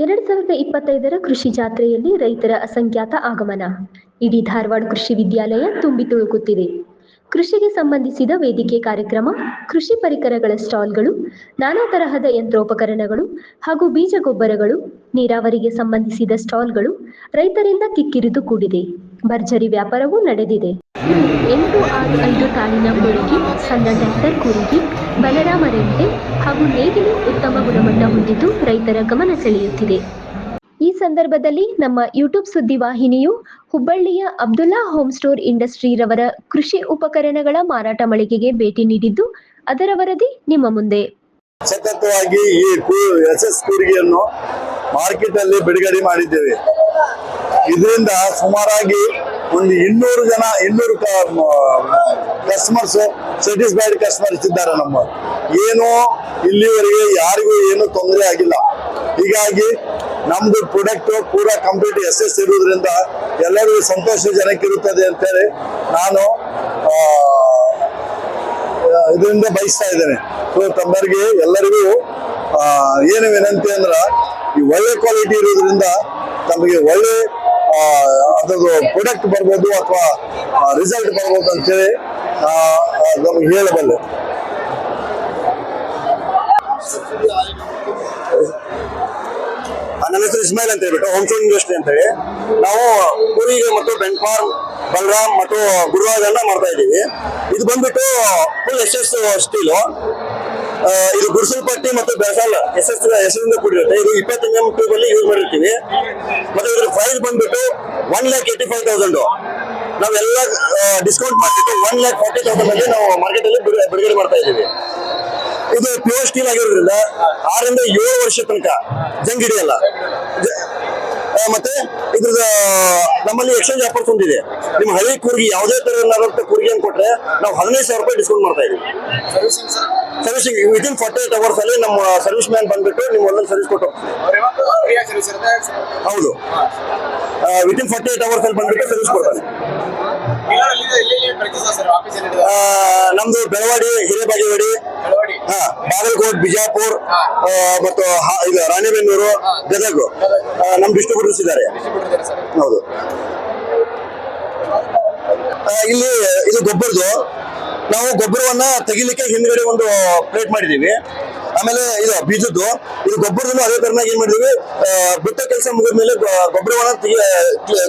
ಎರಡ್ ಸಾವಿರದ ಇಪ್ಪತ್ತೈದರ ಕೃಷಿ ಜಾತ್ರೆಯಲ್ಲಿ ರೈತರ ಅಸಂಖ್ಯಾತ ಆಗಮನ. ಇಡೀ ಧಾರವಾಡ ಕೃಷಿ ವಿದ್ಯಾಲಯ ತುಂಬಿ ತುಳುಕುತ್ತಿದೆ. ಕೃಷಿಗೆ ಸಂಬಂಧಿಸಿದ ವೇದಿಕೆ ಕಾರ್ಯಕ್ರಮ, ಕೃಷಿ ಪರಿಕರಗಳ ಸ್ಟಾಲ್ಗಳು, ನಾನಾ ತರಹದ ಯಂತ್ರೋಪಕರಣಗಳು ಹಾಗೂ ಬೀಜ ಗೊಬ್ಬರಗಳು ನೀರಾವರಿಗೆ ಸಂಬಂಧಿಸಿದ ಸ್ಟಾಲ್ಗಳು ರೈತರಿಂದ ಕಿಕ್ಕಿರಿದು ಕೂಡಿದೆ. ಭರ್ಜರಿ ವ್ಯಾಪಾರವೂ ನಡೆದಿದೆ. ಎಂಟು ಆರು ಐದು ತಾಳಿನ ಮುಳುಗಿ ಸಣ್ಣ ಟ್ರ್ಯಾಕ್ಟರ್ ಕುರುಗಿ, ಬಲರಾಮ ರೆಂಟೆ ಹಾಗೂ ನೇಗಿಲು ಉತ್ತಮ ಗುಣಮಟ್ಟ ಹೊಂದಿದ್ದು ರೈತರ ಗಮನ ಸೆಳೆಯುತ್ತಿದೆ. ಸಂದರ್ಭದಲ್ಲಿ ನಮ್ಮ ಯೂಟ್ಯೂಬ್ ಸುದ್ದಿ ವಾಹಿನಿಯು ಹುಬ್ಬಳ್ಳಿಯ ಅಬ್ದುಲ್ಲಾ ಹೋಮ್ ಸ್ಟೋರ್ ಇಂಡಸ್ಟ್ರಿ ರವರ ಕೃಷಿ ಉಪಕರಣಗಳ ಮಾರಾಟ ಮಳಿಗೆಗೆ ಭೇಟಿ ನೀಡಿದ್ದು, ಅದರ ವರದಿ ನಿಮ್ಮ ಮುಂದೆ. ಸತತವಾಗಿ ಈ ಎಸ್ ಎಸ್ ಕೂರಿಗೆಯನ್ನು ಮಾರ್ಕೆಟ್ ಅಲ್ಲಿ ಬಿಡುಗಡೆ ಮಾಡಿದ್ದೇವೆ. ಇದರಿಂದ ಸುಮಾರಾಗಿ ಒಂದು ಇನ್ನೂರು ಜನ, ಇನ್ನೂರು ಕಸ್ಟಮರ್ಸ್ ಸ್ಯಾಟಿಸ್ಫೈಡ್ ಕಸ್ಟಮರ್ಸ್ ಇದ್ದಾರೆ ನಮ್ಮ. ಏನು ಇಲ್ಲಿವರೆಗೆ ಯಾರಿಗೂ ಏನು ತೊಂದರೆ ಆಗಿಲ್ಲ. ಹೀಗಾಗಿ ನಮ್ದು ಪ್ರಾಡಕ್ಟ್ ಪೂರಾ ಕಂಪ್ಲೀಟ್ ಎಸ್ ಇರುವುದರಿಂದ ಎಲ್ಲರಿಗೂ ಸಂತೋಷಜನಕ್ಕಿರುತ್ತದೆ ಅಂತೇಳಿ ನಾನು ಇದರಿಂದ ಬಯಸ್ತಾ ಇದ್ದೇನೆ. ಸೊ ತಮ್ಮರಿಗೆ ಎಲ್ಲರಿಗೂ ಏನು ವಿನಂತಿ ಅಂದ್ರ ಈ ಒಳ್ಳೆ ಕ್ವಾಲಿಟಿ ಇರೋದ್ರಿಂದ ತಮಗೆ ಒಳ್ಳೆ ಅದ್ರದ್ದು ಪ್ರಾಡಕ್ಟ್ ಬರ್ಬೋದು ಅಥವಾ ರಿಸಲ್ಟ್ ಬರ್ಬೋದು ಅಂತೇಳಿ ನಮ್ಗೆ ಹೇಳಬಲ್ಲೆ. ನನ್ನ ಹೆಸರು ಇಸ್ಮಾಯಿಲ್ ಅಂತ ಹೇಳ್ಬಿಟ್ಟು ಹೋಮ್ ಸ್ಟೋನ್ ಇಂಡಸ್ಟ್ರಿ ಅಂತ ಹೇಳಿ. ನಾವು ಪುರಿ ಮತ್ತು ಬೆನ್ ಫಾರ್ಮ್ ಬಲರಾಮ್ ಮತ್ತು ಗುರುವಾಗನ್ನ ಮಾಡ್ತಾ ಇದ್ದೀವಿ. ಇದು ಬಂದ್ಬಿಟ್ಟು ಫುಲ್ ಎಸ್ ಎಸ್ ಸ್ಟೀಲು ಇದು ಗುರುಸಲ್ಪಟ್ಟಿ ಮತ್ತು ಬೆಳಸಾಲ ಎಸ್ ಎಸ್ ಹೆಸರಿಂದ ಕೂಡಿರುತ್ತೆ. ಇದು ಇಪ್ಪತ್ತು ಎಂ ಟ್ಯೂಬ್ ಅಲ್ಲಿ ಯೂಸ್ ಮಾಡಿರ್ತೀವಿ. ಮತ್ತೆ ಇದ್ರ ಪ್ರೈಸ್ ಬಂದ್ಬಿಟ್ಟು one lakh eighty five thousand ನಾವೆಲ್ಲ ಡಿಸ್ಕೌಂಟ್ ಮಾಡಿಬಿಟ್ಟು ಒನ್ ಲ್ಯಾಕ್ ಫಾರ್ಟಿ ತೌಸಂಡ್ ಅಲ್ಲಿ ನಾವು ಮಾರ್ಕೆಟ್ ಅಲ್ಲಿ ಬಿಡು- ಬಿಡುಗಡೆ ಮಾಡ್ತಾ ಇದ್ದೀವಿ. ಇದು ಪ್ಯೂರ್ ಸ್ಟೀಲ್ ಆಗಿರೋದ್ರಿಂದ ಆರರಿಂದ ಏಳು ವರ್ಷ ತನಕ ಜಂಗ್ ಹಿಡಿಯಲ್ಲ. ಮತ್ತೆ ಇದ್ರದ ನಮ್ಮಲ್ಲಿ ಎಕ್ಸ್ಚೇಂಜ್ ಆಫರ್ಸ್ ಒಂದಿದೆ. ನಿಮ್ಮ ಹಳಿ ಕೂರ್ಗಿ ಯಾವುದೇ ತರ ನಲವತ್ತು ಅಂತ ಕೊಟ್ರೆ ನಾವು ಹದಿನೈದು ಸಾವಿರ ರೂಪಾಯಿ ಡಿಸ್ಕೌಂಟ್ ಮಾಡ್ತಾ ಇದೀವಿ. Servicing within forty eight hours ಅಲ್ಲಿ ನಮ್ಮ ಸರ್ವಿಸ್ ಮ್ಯಾನ್ ಬಂದ್ಬಿಟ್ಟು ನಿಮ್ಮ ಒಂದೊಂದು ಸರ್ವಿಸ್ ಕೊಟ್ಟು ಹೌದು ಹೌದು. ವಿಥಿನ್ ಫಾರ್ಟಿ ಏಟ್ ಅವರ್ಸ್ ಅಲ್ಲಿ ಬಂದ್ಬಿಟ್ಟು ಸರ್ವಿಸ್ ಕೊಡ್ತಾರೆ. ನಮ್ದು ಬೆಳವಾಡಿ ಹಿರೇಬಾಗೇವಾಡಿ ಬಾಗಲಕೋಟ್ ಬಿಜಾಪುರ್ ಮತ್ತು ಇದು ರಾಣೆಬೆನ್ನೂರು ಗದಗ. ನಮ್ ಡಿಸ್ಟ್ರಿಬ್ಯೂಟರ್ಸ್ ಇದ್ದಾರೆ ಹೌದು. ಇಲ್ಲಿ ಇದು ಗೊಬ್ಬರದು. ನಾವು ಗೊಬ್ಬರವನ್ನ ತೆಗಿಲಿಕ್ಕೆ ಹಿಂದ್ಗಡೆ ಒಂದು ಪ್ಲೇಟ್ ಮಾಡಿದೀವಿ ಆಮೇಲೆ ಇದು ಬೀಜದ್ದು. ಇದು ಗೊಬ್ಬರದನ್ನು ಅದೇ ತರನಾಗಿ ಏನ್ ಮಾಡಿದೀವಿ ಬಿಟ್ಟ ಕೆಲಸ ಮುಗಿದ ಮೇಲೆ ಗೊಬ್ಬರವನ್ನ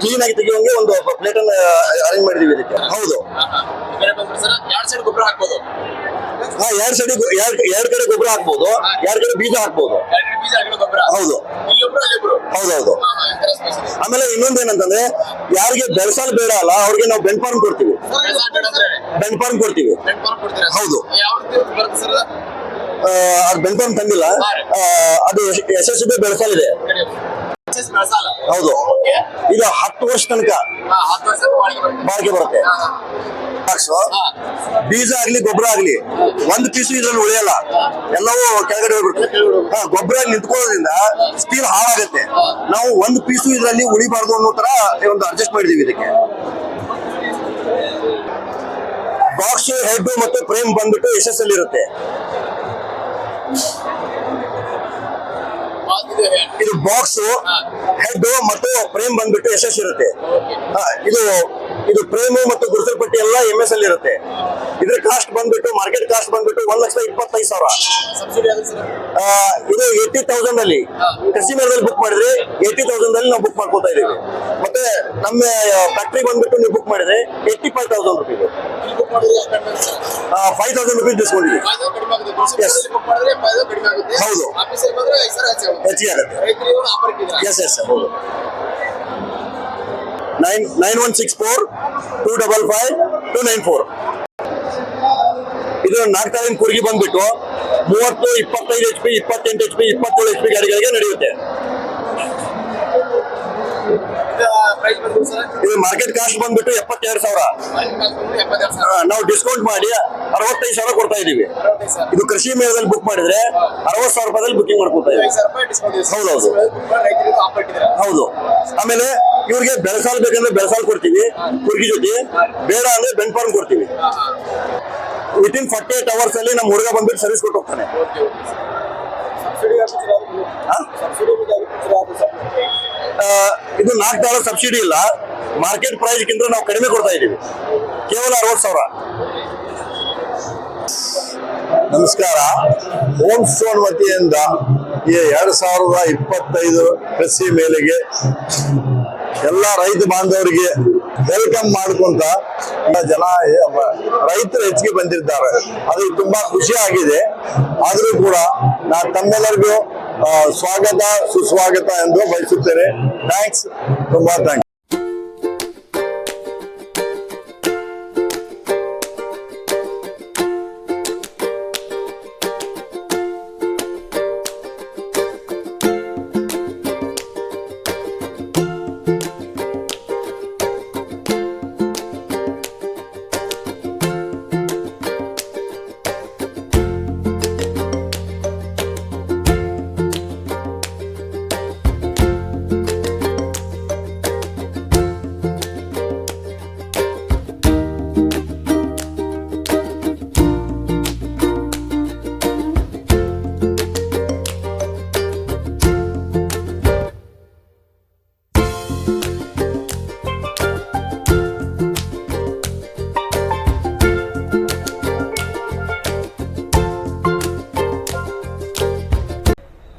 ಕ್ಲೀನ್ ಆಗಿ ತೆಗಿಯೋಂಗೆ ಒಂದು ಪ್ಲೇಟ್ ಅನ್ನ ಅರೇಂಜ್ ಮಾಡಿದೀವಿ ಇದಕ್ಕೆ. ಹೌದು. ಎರಡ್ ಸೈಡ್ ಗೊಬ್ಬರ ಹಾಕ್ಬೋದು. ಹಾ ಎರಡ್ ಸೈಡ್ ಎರಡ್ ಎರಡ್ ಕಡೆ ಗೊಬ್ಬರ ಹಾಕ್ಬೋದು. ಎರಡ್ ಕಡೆ ಬೀಜ ಹಾಕ್ಬೋದು. ಬೀಜ ಹಾಕಿರೋ ಗೊಬ್ಬರ. ಹೌದು. ಇಲ್ಲೊಬ್ರು ಅಲ್ಲೊಬ್ರು ಹೌದೌದು. ಆಮೇಲೆ ಇನ್ನೊಂದೇನಂತಂದ್ರೆ ಯಾರಿಗೆ ಬೆಳೆಸಲ್ ಬೇಡ ಅಲ್ಲ ಅವ್ರಿಗೆ ನಾವು ಬೆನ್ ಫಾರ್ಮ್ ಕೊಡ್ತೀವಿ. ಬೆನ್ ಫಾರ್ಮ್ ಕೊಡ್ತೀವಿ. ಹೌದು. ಅದು? ಬೆನ್ ಫಾರ್ಮ್ ತಂದಿಲ್ಲ. ಅದು ಬಿ ಬೆಳೆಸಲ್ ಇದೆ. ಹೌದು. ಇದು ಹತ್ತು ವರ್ಷ ತನಕ ಬಾಳಿಕೆ ಬರುತ್ತೆ. ಬಾಕ್ಸು ಬೀಜ ಆಗ್ಲಿ ಗೊಬ್ಬರ ಆಗ್ಲಿ ಒಂದ್ ಪೀಸು ಇದ್ರಲ್ಲಿ ಉಳಿಯಲ್ಲ. ಎಲ್ಲವೂ ಕೆಳಗಡೆ ಹೋಗ್ಬಿಡುತ್ತೆ ಹಾ ಗೊಬ್ಬರ ನಿಂತ್ಕೊಳ್ಳೋದ್ರಿಂದ ಸ್ಟೀಲ್ ಹಾಳಾಗತ್ತೆ. ನಾವು ಒಂದ್ ಪೀಸು ಇದ್ರಲ್ಲಿ ಉಳಿಬಾರ್ದು ಅನ್ನೋ ತರ ಒಂದು ಅಡ್ಜಸ್ಟ್ ಮಾಡಿದೀವಿ ಇದಕ್ಕೆ. ಬಾಕ್ಸ್ ಹೆಡ್ ಮತ್ತು ಫ್ರೇಮ್ ಬಂದ್ಬಿಟ್ಟು ಅಲ್ಲಿ ಇರುತ್ತೆ. ಇದು ಬಾಕ್ಸ್ ಹೆಡ್ ಮತ್ತು ಫ್ರೇಮ್ ಬಂದ್ಬಿಟ್ಟು ಎಸ್ ಇರುತ್ತೆ. ಹಾ, ಇದು ಇದು ಪ್ರೇಮು ಮತ್ತು ಗುರುಸಲ್ಪಟ್ಟಿ ಎಲ್ಲ ಎಂ ಎಸ್ ಅಲ್ಲಿ ಇರುತ್ತೆ. ಇದ್ರ ಕಾಸ್ಟ್ ಬಂದ್ಬಿಟ್ಟು ಮಾರ್ಕೆಟ್ ಕಾಸ್ಟ್ ಬಂದ್ಬಿಟ್ಟು ಒಂದ್ ಲಕ್ಷದ ಇಪ್ಪತ್ತೈದು ಸಾವಿರ. ಇದು ಏಯ್ಟಿ ತೌಸಂಡ್ ಅಲ್ಲಿ. ಬುಕ್ ಮಾಡಿದ್ರೆ ಏಯ್ಟಿ ತೌಸಂಡ್ ಅಲ್ಲಿ ನಾವು ಬುಕ್ ಮಾಡ್ಕೊತಾ ಇದೀವಿ ಮತ್ತೆ ನಮ್ಮ ಫ್ಯಾಕ್ಟ್ರಿ ಬಂದ್ಬಿಟ್ಟು ನೀವು ಬುಕ್ ಮಾಡಿದ್ರೆ eighty five thousand rupees five thousand rupees discount ಇದೆ. ಹೌದು. ಹೆಚ್ಚಿಗೆ ಆಗುತ್ತೆ. ಎಸ್ ಎಸ್ ಹೌದು. Nine nine one six four two double five two nine four. ಇದು ನಾಲ್ಕು ಕುರ್ಗಿ ಬಂದ್ಬಿಟ್ಟು ಮೂವತ್ತು ಇಪ್ಪತ್ತೈದು ಎಚ್ ಪಿ ಇಪ್ಪತ್ತೆಂಟು ಎಚ್ ಪಿ ಇಪ್ಪತ್ತೇಳು ಎಚ್ ಪಿ ಗಾಡಿಗಳಿಗೆ ನಡೆಯುತ್ತೆ. ಇದು ಮಾರ್ಕೆಟ್ ಕಾಸ್ಟ್ ಬಂದ್ಬಿಟ್ಟು ಎಪ್ಪತ್ತೆರಡು ಸಾವಿರ. ನಾವು ಡಿಸ್ಕೌಂಟ್ ಮಾಡಿ ಅರವತ್ತೈದು ಸಾವಿರ ಕೊಡ್ತಾ ಇದೀವಿ ಇದು ಕೃಷಿ ಮೇಳದಲ್ಲಿ ಬುಕ್ ಮಾಡಿದ್ರೆ ಅರವತ್ತು ಸಾವಿರ ರೂಪಾಯಿದಲ್ಲಿ ಬುಕಿಂಗ್ ಮಾಡ್ಕೊತಾ ಇದೀವಿ ಹೌದೌದು ಹೌದು. ಆಮೇಲೆ ಇವ್ರಿಗೆ ಬೆಳಸಾಲ್ ಬೇಕಂದ್ರೆ ಬೆಳಸಾಲ್ ಕೊಡ್ತೀವಿ. ಕುರ್ಗಿ ಜೊತೆ. ಬೇಡ ಅಂದ್ರೆ ಬೆನ್ ಫಾರ್ಮ್ ಕೊಡ್ತೀವಿ. Within forty eight hours ಅಲ್ಲಿ ನಮ್ಮ ಹುಡುಗ ಬಂದ್ಬಿಟ್ಟು ಸರ್ವಿಸ್ ಕೊಟ್ಟು ಹೋಗ್ತಾನೆ. ಇದು ನಾಲ್ಕು ಡಾಲರ್ ಸಬ್ಸಿಡಿ ಇಲ್ಲ. ಮಾರ್ಕೆಟ್ ಪ್ರೈಸ್ಗಿಂತ ನಾವು ಕಡಿಮೆ ಕೊಡ್ತಾ ಇದ್ದೀವಿ. ಕೇವಲ ಅರವತ್ತು ಸಾವಿರ. ನಮಸ್ಕಾರ. ಹೋಮ್ ಸ್ಟೋನ್ ವತಿಯಿಂದ ಈ ಎರಡು ಸಾವಿರದ ಇಪ್ಪತ್ತೈದು ಕೃಷಿ ಮೇಲೆಗೆ ಎಲ್ಲ ರೈತ ಬಾಂಧವರಿಗೆ ವೆಲ್ಕಮ್ ಮಾಡ್ಕೊಂತ ಜನ ರೈತರು ಹೆಚ್ಚಿಗೆ ಬಂದಿರ್ತಾರೆ ಅದು ತುಂಬಾ ಖುಷಿ ಆಗಿದೆ. ಆದರೂ ಕೂಡ ನಾ ತಮ್ಮೆಲ್ಲರಿಗೂ ಸ್ವಾಗತ, ಸುಸ್ವಾಗತ ಎಂದು ಬಯಸುತ್ತೇನೆ. ಥ್ಯಾಂಕ್ಸ್ ತುಂಬಾ ಥ್ಯಾಂಕ್ಸ್